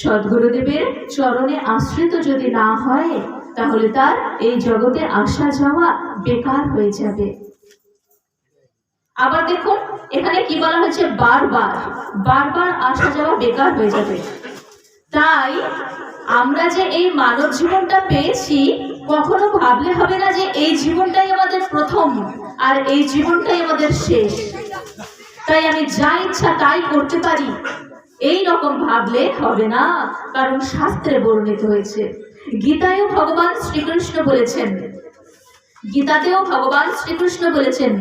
সদ্গুরুদেবের চরণে আশ্রিত যদি না হয়, তাহলে তার এই জগতে আসা যাওয়া বেকার হয়ে যাবে। আবার দেখুন, এখানে কি বলা হয়েছে? বারবার বারবার আসা যাওয়া বেকার হয়ে যাবে। তাই আমরা যে এই মানব জীবনটা পেয়েছি, কখনো ভাবলে হবে না যে এই জীবনটাই আমাদের প্রথম আর এই জীবনটাই আমাদের শেষ। তাই আমি যা ইচ্ছা তাই করতে পারি। এই রকম ভাবলে হবে না, কারণ শাস্ত্রে বর্ণিত হয়েছে। গীতায়ও ভগবান শ্রীকৃষ্ণ বলেছেন। গীতাতেও ভগবান শ্রীকৃষ্ণ বলেছেন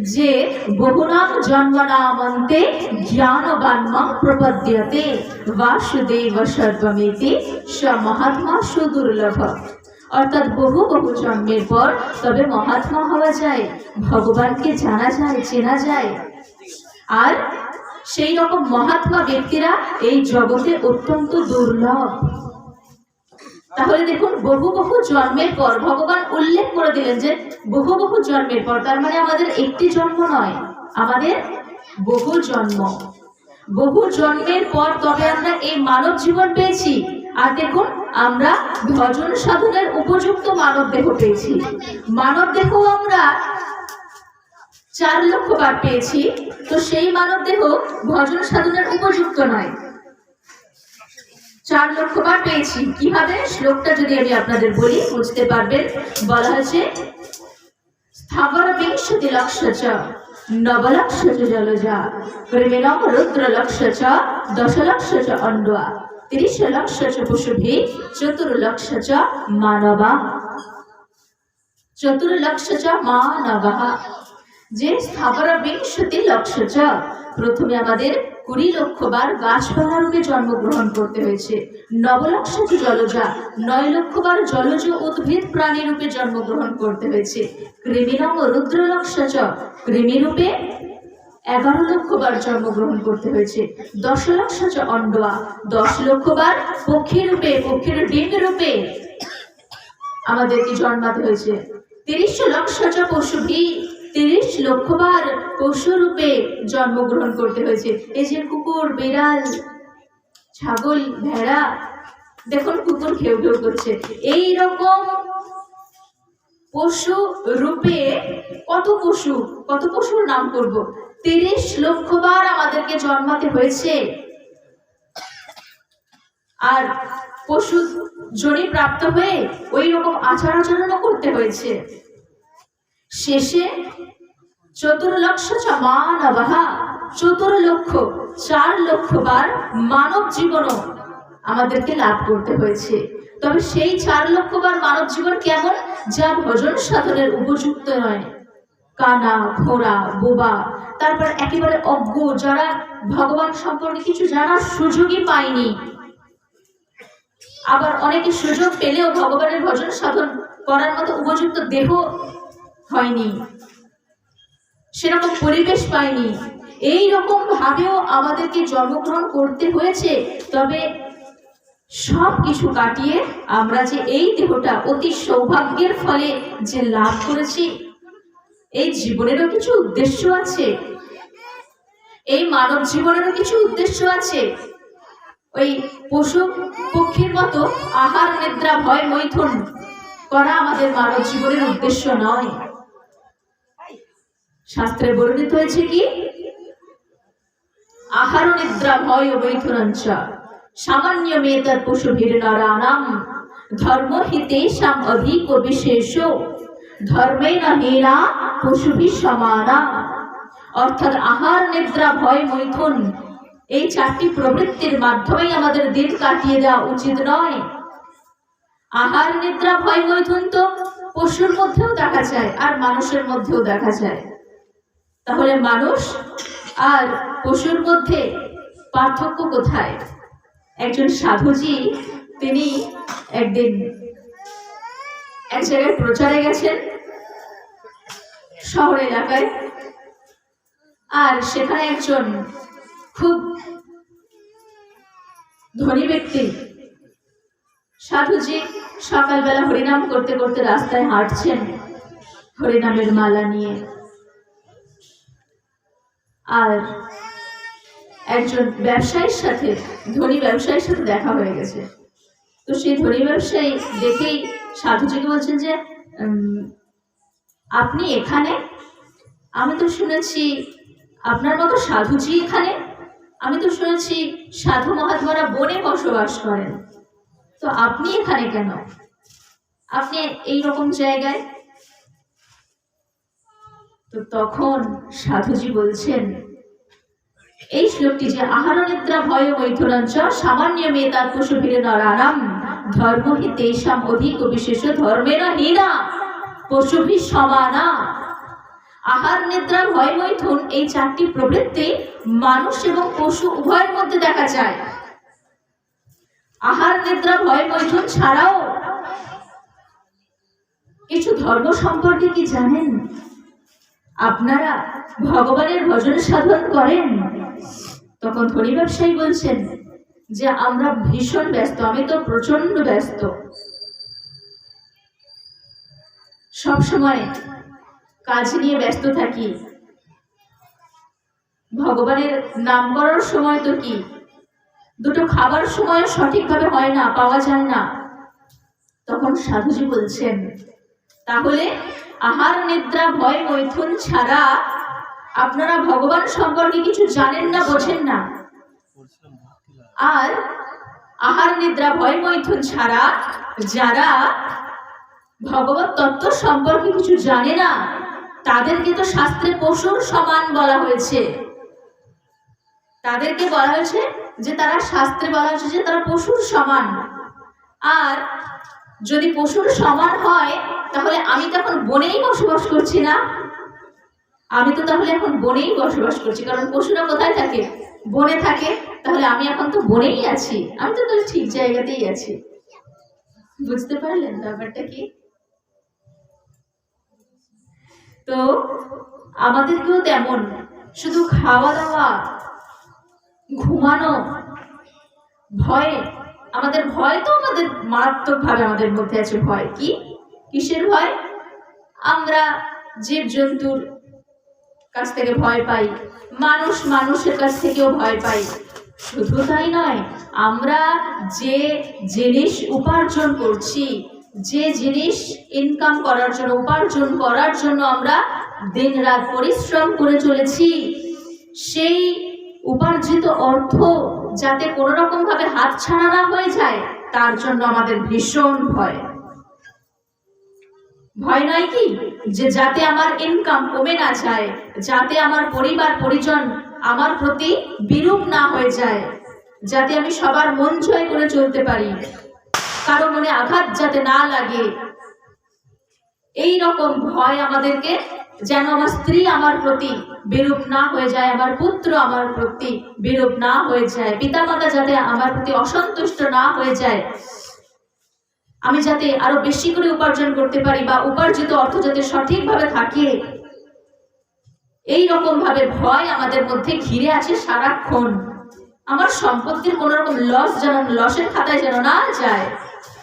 যে, বহুনাম জন্মনামন্তে জ্ঞানবান্মা প্রপদ্যতে বাসুদেব সর্বমিতি স মহাত্মা সুদুর্লভ। অর্থাৎ বহু বহু জন্মের পর তবে মহাত্মা হওয়া যায়, ভগবানকে জানা যায়, চেনা যায়। আর সেই রকম মহাত্মা ব্যক্তিরা এই জগতে অত্যন্ত দুর্লভ। তাহলে দেখুন, বহু বহু জন্মের পর ভগবান উল্লেখ করে দিলেন যে বহু বহু জন্মের পর, তার মানে আমাদের একটি জন্ম নয়, আমাদের বহু জন্ম। বহু জন্মের পর তবে আমরা এই মানব জীবন পেয়েছি, আর দেখুন, আমরা ভজন সাধনের উপযুক্ত মানব দেহ পেয়েছি। মানব দেহ আমরা চার লক্ষ বার পেয়েছি। তো সেই মানব দেহ ভজন সাধনের উপযুক্ত নয়। চার লক্ষ বার পেয়েছি। কীভাবে? শ্লোকটা যদি আমি আপনাদের বলি, বুঝতে পারবেন। বলা হয়েছে, স্থাবর বিংশতি লক্ষ চ নবলক্ষ জলজা প্রেমিনম রুদ্র লক্ষ চ দশলক্ষ চ অন্ডা তিরিশ লক্ষ চ পশুভি চতুর্লক্ষ চ মানবা। চতুর্লক্ষ চ মানবা যে স্থাবর বিংশতি লক্ষ চ প্রথমে আমাদের কুড়ি লক্ষ বার গাছপালা রূপে জন্মগ্রহণ করতে হয়েছে। নবলক্ষ জলজা, নয় লক্ষ বার জলজ উদ্ভিদ প্রাণী রূপে জন্মগ্রহণ করতে হয়েছে। কৃমিনম রুদ্রলক্ষ চ কৃমি রূপে এগারো লক্ষ বার জন্মগ্রহণ করতে হয়েছে। দশ লক্ষ চ অন্ডা দশ লক্ষ বার পক্ষী রূপে, পক্ষীর ডিম রূপে আমাদেরকে জন্মাতে হয়েছে। তিরিশ লক্ষ চ পশুভি তিরিশ লক্ষবার পশু রূপে জন্মগ্রহণ করতে হয়েছে। এই যে কুকুর, বিড়াল, ছাগল, ভেড়া, দেখুন কুকুর ঘেউ ঘেউ করছে। এই রকম পশু রূপে কত পশু, কত পশুর নাম করব? তিরিশ লক্ষবার আমাদেরকে জন্মাতে হয়েছে। আর পশু জনি প্রাপ্ত হয়ে ওই রকম আচার আচরণও করতে হয়েছে। শেষে চতুর্লক্ষ মানবাহা চতুর্লক্ষ চার লক্ষ বার মানব জীবনও আমাদেরকে লাভ করতে হয়েছে। তবে সেই চার লক্ষ বার মানব জীবন কেমন? যা ভজন সাধনের উপযুক্ত নয়। কানা, ঘোড়া, বোবা, তারপর একেবারে অজ্ঞ, যারা ভগবান সম্পর্কে কিছু জানার সুযোগই পায়নি। আবার অনেকে সুযোগ পেলেও ভগবানের ভজন সাধন করার মতো উপযুক্ত দেহ হয়নি। সেরকম পরিবেশ পায়নি এই রকম ভাবেও আমাদেরকে জন্মগ্রহণ করতে হয়েছে। তবে সব কিছু কাটিয়ে আমরা যে এই দেহটা অতি সৌভাগ্যের ফলে যে লাভ করেছি, এই জীবনেরও কিছু উদ্দেশ্য আছে। এই মানব জীবনেরও কিছু উদ্দেশ্য আছে। ওই পশু পক্ষীর মতো আহার, নিদ্রা, ভয়, মৈথুন করা আমাদের মানব জীবনের উদ্দেশ্য নয়। শাস্ত্রে বর্ণিত হয়েছে কি? আহার নিদ্রা ভয় ও মৈথুনঞ্চ সামান্য মেতর পশু ভিড় ধর্ম হিতেশাম অধিক বিশেষ, ধর্মে না হীরা পশুভি সমানা। অর্থাৎ আহার, নিদ্রা, ভয়, মৈথুন, এই চারটি প্রবৃত্তির মাধ্যমেই আমাদের দিন কাটিয়ে দেওয়া উচিত নয়। আহার, নিদ্রা, ভয়, মৈথুন তো পশুর মধ্যেও দেখা যায়, আর মানুষের মধ্যেও দেখা যায়। তাহলে মানুষ আর পশুর মধ্যে পার্থক্য কোথায়? একজন সাধুজি, তিনি একদিন এক জায়গায় প্রচারে গেছেন শহর এলাকায়। আর সেখানে একজন খুব ধনী ব্যক্তি, সাধুজি সকালবেলা হরিনাম করতে করতে রাস্তায় হাঁটছেন, হরিনামের মালা নিয়ে। আর একজন ব্যবসায়ীর সাথে, ধনী ব্যবসায়ীর সাথে দেখা হয়ে গেছে। তো সেই ধনী ব্যবসায়ী দেখেই সাধুজিকে বলছেন যে আপনি এখানে? আমি তো শুনেছি আপনার মতো সাধুজি এখানে। আমি তো শুনেছি সাধু মহাত্মারা বনে বসবাস করেন। তো আপনি এখানে কেন? আপনি এই রকম জায়গায় তো তখন সাধুজি বলছেন, এই শ্লোকটি যে আহার নিদ্রা ভয় মৈথুরঞ্চ সামান্য মেতার পশু ভিড়ে নরানাম ধর্ম হি তেষাম অধিক বিশেষ ধর্মের হীনা, পশুভি সমানা। আহার নিদ্রা ভয় মৈথুন এই চারটি প্রবৃত্তি মানুষ এবং পশু উভয়ের মধ্যে দেখা যায়। আহার নিদ্রা ভয় মৈথুন ছাড়াও কিছু ধর্ম সম্পর্কে কি জানেন? আপনারা ভগবানের ভজন সাধন করেন? তখন ধনী ব্যবসায়ী বলছেন যে, আমরা ভীষণ ব্যস্ত, আমি তো প্রচণ্ড ব্যস্ত। সব সময় কাজ নিয়ে ব্যস্ত থাকি। ভগবানের নাম করার সময় তো কি? দুটো খাবার সময় সঠিকভাবে হয় না, পাওয়া যায় না। তখন সাধুজি বলছেন তাহলে আহার, নিদ্রা, ভয়, মৈথুন ছাড়া আপনারা ভগবান সম্পর্কে কিছু জানেন না, বোঝেন না। আর আহার, নিদ্রা, ভয়, মৈথুন ছাড়া যারা ভগবত তত্ত্ব সম্পর্কে কিছু জানে না, তাদেরকে তো শাস্ত্রে পশুর সমান বলা হয়েছে। তাদেরকে বলা হয়েছে যে তারা শাস্ত্রে বলা হয়েছে যে তারা পশুর সমান। আর যদি পশুর সমান হয়, তাহলে আমি তো এখন বনেই বসবাস করছি না। আমি তো তাহলে এখন বনেই বসবাস করছি, কারণ পশুরা কোথায় থাকে? বনে থাকে, তাহলে আমি এখন তো বনেই আছি। আমি তো তাহলে ঠিক জায়গাতেই আছি। বুঝতে পারলেন ব্যাপারটা কি? তো আমাদেরকেও তেমন, শুধু খাওয়া দাওয়া, ঘুমানো, ভয় আমাদের ভয় তো আমাদের মারাত্মকভাবে আমাদের মধ্যে আছে ভয়। কি? কিসের ভয়? আমরা জীব জন্তুর কাছ থেকে ভয় পাই, মানুষ মানুষের কাছ থেকেও ভয় পাই। শুধু তাই নয়, আমরা যে জিনিস উপার্জন করছি, যে জিনিস ইনকাম করার জন্য, উপার্জন করার জন্য আমরা দিন রাত পরিশ্রম করে চলেছি, সেই উপার্জিত অর্থ যাতে কোনো রকম ভাবে হাত ছাড়া না হয়ে যায়, তার জন্য আমাদের ভীষণ ভয়। ভয় নয় কি যে যাতে আমার ইনকাম কমে না যায়, যাতে আমার পরিবার, পরিজন আমার প্রতি বিরূপ না হয়ে যায়, যাতে আমি সবার মন জয় করে চলতে পারি, কারও মনে আঘাত যাতে না লাগে। এই রকম ভয় আমাদেরকে যেন আমার স্ত্রী আমার প্রতি বিরূপ না হয়ে যায়, আমার পুত্র আমার প্রতি বিরূপ না হয়ে যায়। পিতামাতা যাতে আমার প্রতি অসন্তুষ্ট না হয়ে যায়, আমি যাতে আরও বেশি করে উপার্জন করতে পারি বা উপার্জিত অর্থ যাতে সঠিকভাবে থাকে এই রকম ভাবে ভয় আমাদের মধ্যে ঘিরে আছে সারাক্ষণ। আমার সম্পত্তির কোন রকম লস যেন লসের খাতায় যেন না যায়,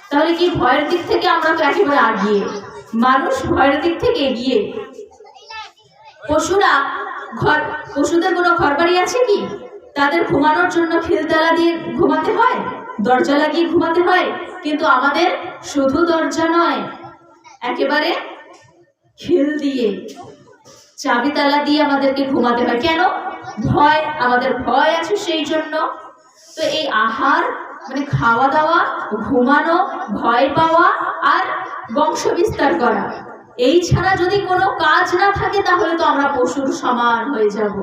তাহলে কি ভয়ের দিক থেকে আমরা তো একেবারে আগিয়ে? মানুষ ভয়ের দিক থেকে এগিয়ে। পশুরা ঘর, পশুদের কোনো ঘর বাড়ি আছে কি? তাদের ঘুমানোর জন্য খিলতলা দিয়ে ঘুমাতে হয়, দরজা লাগিয়ে ঘুমাতে হয়, কিন্তু আমাদের শুধু দরজা নয়, একেবারে খিল দিয়ে চাবি তালা দিয়ে আমাদেরকে ঘুমাতে হয়। কেন? ভয়, আমাদের ভয় আছে সেই জন্য। তো এই আহার মানে খাওয়া দাওয়া, ঘুমানো, ভয় পাওয়া আর বংশ বিস্তার করা এই ছাড়া যদি কোনো কাজ না থাকে, তাহলে তো আমরা পশুর সমান হয়ে যাব।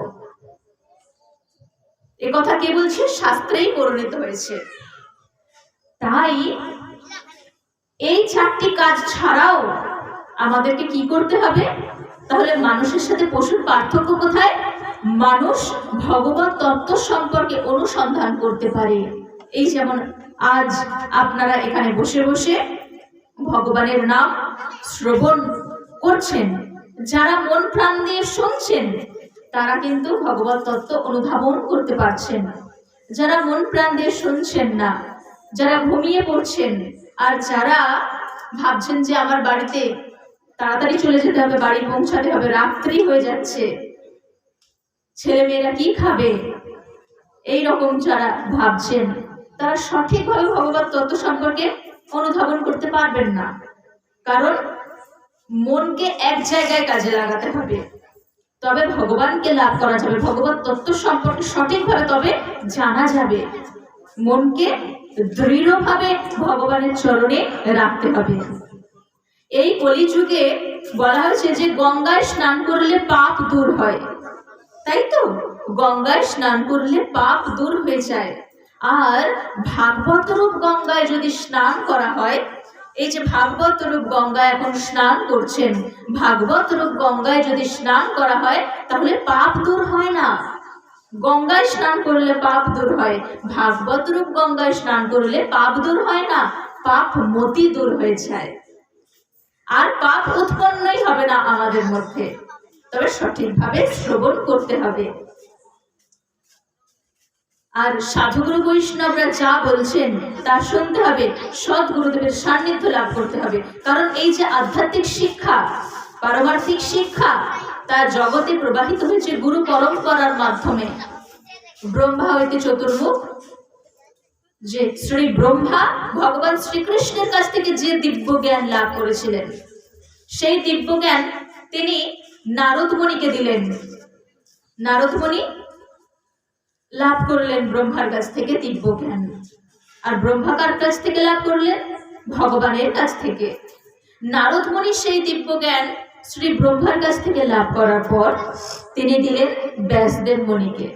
এ কথা কে বলছে? শাস্ত্রেই পরিণত হয়েছে। তাই এই চারটি কাজ ছাড়াও আমাদেরকে কি করতে হবে? তাহলে মানুষের সাথে পশুর পার্থক্য কোথায়? মানুষ ভগবত তত্ত্ব সম্পর্কে অনুসন্ধান করতে পারে। এই যেমন আজ আপনারা এখানে বসে বসে ভগবানের নাম শ্রবণ করছেন, যারা মন প্রাণ দিয়ে শুনছেন, তারা কিন্তু ভগবত তত্ত্ব অনুধাবন করতে পারছেন। যারা মন প্রাণ দিয়ে শুনছেন না, যারা ঘুমিয়ে পড়ছেন, আর যারা ভাবছেন যে আমার বাড়িতে তাড়াতাড়ি চলে যেতে হবে, বাড়ি পৌঁছাতে হবে, রাত্রি হয়ে যাচ্ছে ছেলে মেয়েরা কি খাবে? এই রকম যারা ভাবছেন, তারা সঠিকভাবে ভগবত তত্ত্ব সম্পর্কে অনুধাবন করতে পারবেন না। কারণ মনকে এক জায়গায় কাজে লাগাতে হবে। তবে ভগবানকে লাভ করা যাবে। ভগবান তত্ত্ব সম্পর্কে সঠিকভাবে তবে জানা যাবে। মনকে দৃঢ়ভাবে ভগবানের চরণে রাখতে হবে। এই কলিযুগে বলা হয়েছে যে, গঙ্গায় স্নান করলে পাপ দূর হয়। তাই তো? গঙ্গায় স্নান করলে পাপ দূর হয়ে যায়। আর ভাগবত রূপ গঙ্গায় যদি স্নান করা হয় এই যে ভাগবত রূপ গঙ্গায় এখন স্নান করছেন, ভাগবত রূপ গঙ্গায় যদি স্নান করা হয়, তাহলে পাপ দূর হয় না। গঙ্গায় স্নান করলে পাপ দূর হয়, ভাগবত রূপ গঙ্গায় স্নান করলে পাপ দূর হয় না, পাপ মতি দূর হয়ে যায়। আর পাপ উৎপন্নই হবে না আমাদের মধ্যে। তবে সঠিকভাবে শ্রবণ করতে হবে। আর সাধুগুরু বৈষ্ণবরা যা বলছেন তা শুনতে হবে সৎ গুরুদেবের সান্নিধ্য লাভ করতে হবে। কারণ এই যে আধ্যাত্মিক শিক্ষা, পারমার্থিক শিক্ষা, তা জগতে প্রবাহিত হয়েছে গুরু পরম্পরার মাধ্যমে। ব্রহ্মা হইতে চতুর্মুখ, যে শ্রী ব্রহ্মা ভগবান শ্রীকৃষ্ণের কাছ থেকে যে দিব্য জ্ঞান লাভ করেছিলেন, সেই দিব্য জ্ঞান তিনি নারদমণিকে দিলেন। নারদমণি লাভ করলেন ব্রহ্মার কাছ থেকে দিব্য জ্ঞান। আর ব্রহ্মাকার কাছ থেকে লাভ করলেন? ভগবানের কাছ থেকে। নারদমণি সেই দিব্য জ্ঞান শ্রী ব্রহ্মার কাছ থেকে লাভ করার পর তিনি দিলেন ব্যাসদেব মণিকে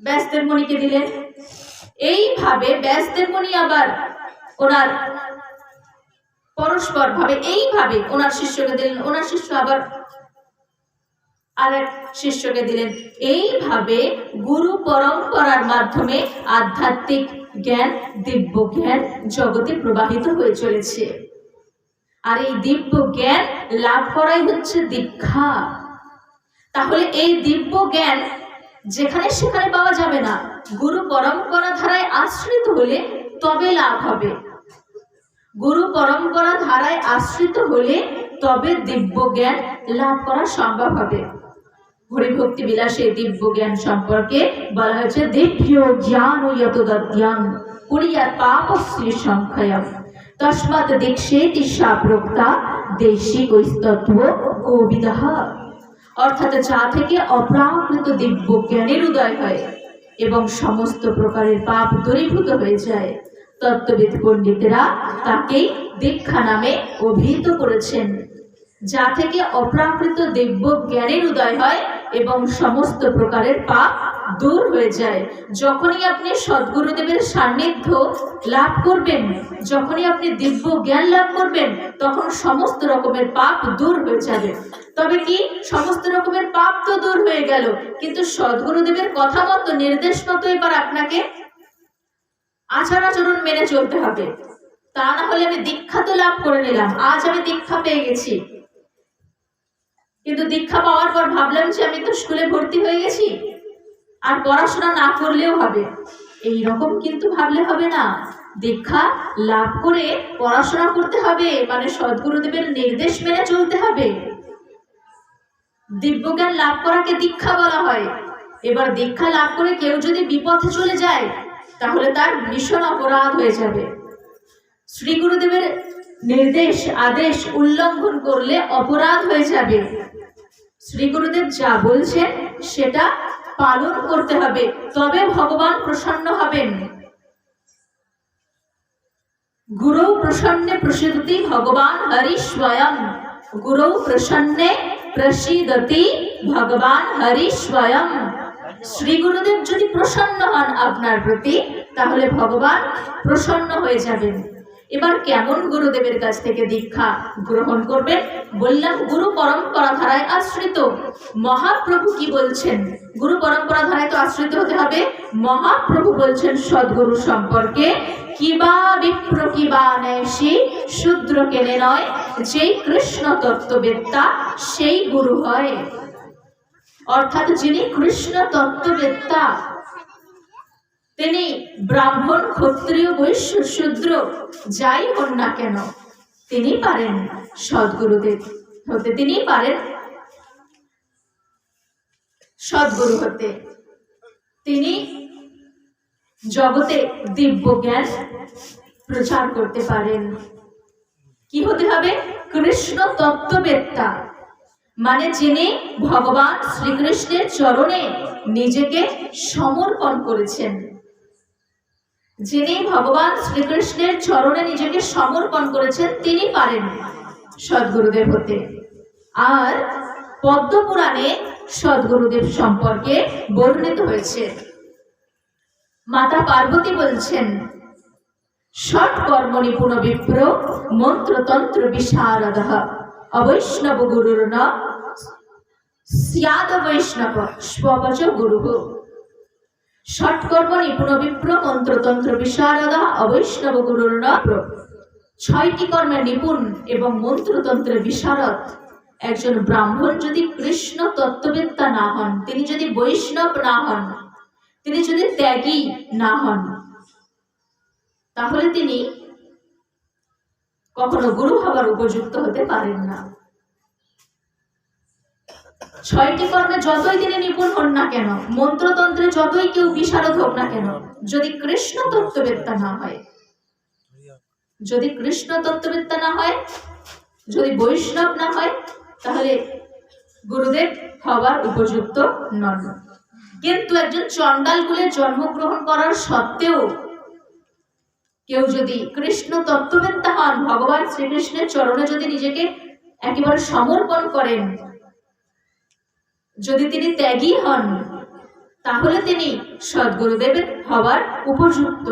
ব্যাসদেব মণিকে দিলেন। এইভাবে ব্যাসদেব মণি আবার ওনার পরস্পর ভাবে এইভাবে ওনার শিষ্যকে দিলেন। ওনার শিষ্য আবার আর এক শিষ্যকে দিলেন, এইভাবে গুরু পরম্পরার মাধ্যমে আধ্যাত্মিক জ্ঞান, দিব্য জ্ঞান জগতে প্রবাহিত হয়ে চলেছে। আর এই দিব্য জ্ঞান লাভ করাই হচ্ছে দীক্ষা। তাহলে এই দিব্য জ্ঞান যেখানে সেখানে পাওয়া যাবে না। গুরু পরম্পরা ধারায় আশ্রিত হলে তবে লাভ হবে। গুরু পরম্পরা ধারায় আশ্রিত হলে তবে দিব্য জ্ঞান লাভ করা সম্ভব হবে। হরিভক্তি বিলাসে দিব্য জ্ঞান সম্পর্কে বলা হয়েছে দিব্য জ্ঞান ইয়ত দদ্যান কুড়িয়া পাপশ্রী সংখ্যায়। তস্মাৎ দীক্ষেতি সা প্রক্তা দেশি কৈস্তত্ব কবিদহ অর্থাৎ যা থেকে অপ্রাকৃত দিব্য জ্ঞানের উদয় হয় এবং সমস্ত প্রকারের পাপ দূরীভূত হয়ে যায়। তত্ত্ববিদ পণ্ডিতেরা তাকেই দীক্ষা নামে অভিহিত করেছেন, যা থেকে অপ্রাকৃত দিব্য জ্ঞানের উদয় হয় এবং সমস্ত প্রকারের পাপ দূর হয়ে যায়। যখনই আপনি সদ্গুরুদেবের সান্নিধ্য লাভ করবেন, যখনই আপনি দিব্য জ্ঞান লাভ করবেন, তখন সমস্ত রকমের পাপ দূর হয়ে যাবে। তবে কি? সমস্ত রকমের পাপ তো দূর হয়ে গেল, কিন্তু সদ্গুরুদেবের কথা মতো নির্দেশ মতো এবার আপনাকে আচার আচরণ মেনে চলতে হবে। তা না হলে আমি দীক্ষা তো লাভ করে নিলাম, আজ আমি দীক্ষা পেয়ে গেছি। কিন্তু দীক্ষা পাওয়ার পর ভাবলাম যে আমি তো স্কুলে ভর্তি হয়ে গেছি। আর পড়াশোনা না করলেও হবে। এই রকম কিন্তু ভাবলে হবে না। দীক্ষা লাভ করে পড়াশোনা করতে হবে মানে সদ্গুরুদেবের নির্দেশ মেনে চলতে হবে। দিব্যজ্ঞান লাভ করাকে দীক্ষা বলা হয়। এবার দীক্ষা লাভ করে কেউ যদি বিপথে চলে যায়, তাহলে তার ভীষণ অপরাধ হয়ে যাবে। শ্রী গুরুদেবের নির্দেশ, আদেশ উল্লঙ্ঘন করলে অপরাধ হয়ে যাবে। শ্রী গুরুদেব যা বলছেন, সেটা পালন করতে হবে। তবে ভগবান প্রসন্ন হবেন। গুরু প্রসন্নে প্রসিদ্ধি, ভগবান হরি স্বয়ং। গুরু প্রসন্নে প্রসিদতি ভগবান হরি স্বয়ং। শ্রী গুরুদেব যদি প্রসন্ন হন আপনার প্রতি, তাহলে ভগবান প্রসন্ন হয়ে যাবেন। এবার কেমন গুরুদেবের কাছ থেকে দীক্ষা গ্রহণ করবেন? বললাম, গুরু পরম্পরা ধারায় আশ্রিত। মহাপ্রভু কি বলছেন? গুরু পরম্পরা ধারায় তো আশ্রিত হতে হবে। মহাপ্রভু বলছেন, সদ্গুরু সম্পর্কে কিবা বিপ্র কিবা নেশি শূদ্র কেনে নয়। যেই কৃষ্ণ তত্ত্ববেত্তা, সেই গুরু হয়। অর্থাৎ যিনি কৃষ্ণ তত্ত্ববেত্তা তিনি ব্রাহ্মণ, ক্ষত্রিয়, বৈশ্য, শূদ্র, যাই হন না কেন, তিনি পারেন সদ্গুরুদেব হতে। তিনি পারেন সদ্গুরু হতে। তিনি জগতে দিব্য জ্ঞান প্রচার করতে পারেন। কি হতে হবে? কৃষ্ণ তত্ত্ববেত্তা মানে যিনি ভগবান শ্রীকৃষ্ণের চরণে নিজেকে সমর্পণ করেছেন। যিনি ভগবান শ্রীকৃষ্ণের চরণে নিজেকে সমর্পণ করেছেন, তিনি পারেন সদ্গুরুদেব হতে। আর পদ্মপুরাণে সদ্গুরুদেব সম্পর্কে বর্ণিত হয়েছে। মাতা পার্বতী বলছেন, ষট কর্ম নিপুণ বিপ্র, মন্ত্রতন্ত্র বিশারদ অবৈষ্ণব গুরুর ন, স্যাদ বৈষ্ণব স্ববচ গুরু। ষটকর্ম নিপুণ বিপ্র মন্ত্রতন্ত্র বিশারদ অবৈষ্ণব গুরুর ছয়টি কর্মে নিপুণ এবং মন্ত্রতন্ত্রের বিশারদ। একজন ব্রাহ্মণ যদি কৃষ্ণ তত্ত্ববেত্তা না হন, তিনি যদি বৈষ্ণব না হন, তিনি যদি ত্যাগী না হন, তাহলে তিনি কখনো গুরু হবার উপযুক্ত হতে পারেন না। ছয়টি কর্মে যতই তিনি নিপুণ হন না কেন, মন্ত্রতন্ত্রে যতই কেউ বিশারদ হোক না কেন, যদি কৃষ্ণ তত্ত্ববেত্তা না হয়, যদি কৃষ্ণ তত্ত্ববেত্তা না হয়, যদি বৈষ্ণব না হয়, তাহলে গুরুদেব হবার উপযুক্ত নন। কিন্তু একজন চণ্ডাল কুলে জন্মগ্রহণ করার সত্ত্বেও কেউ যদি কৃষ্ণ তত্ত্ববেত্তা হন, ভগবান শ্রীকৃষ্ণের চরণে যদি নিজেকে একেবারে সমর্পণ করেন যদি তিনি ত্যাগী হন তাহলে তিনি সদ্গুরুদেবের হওয়ার উপযুক্ত।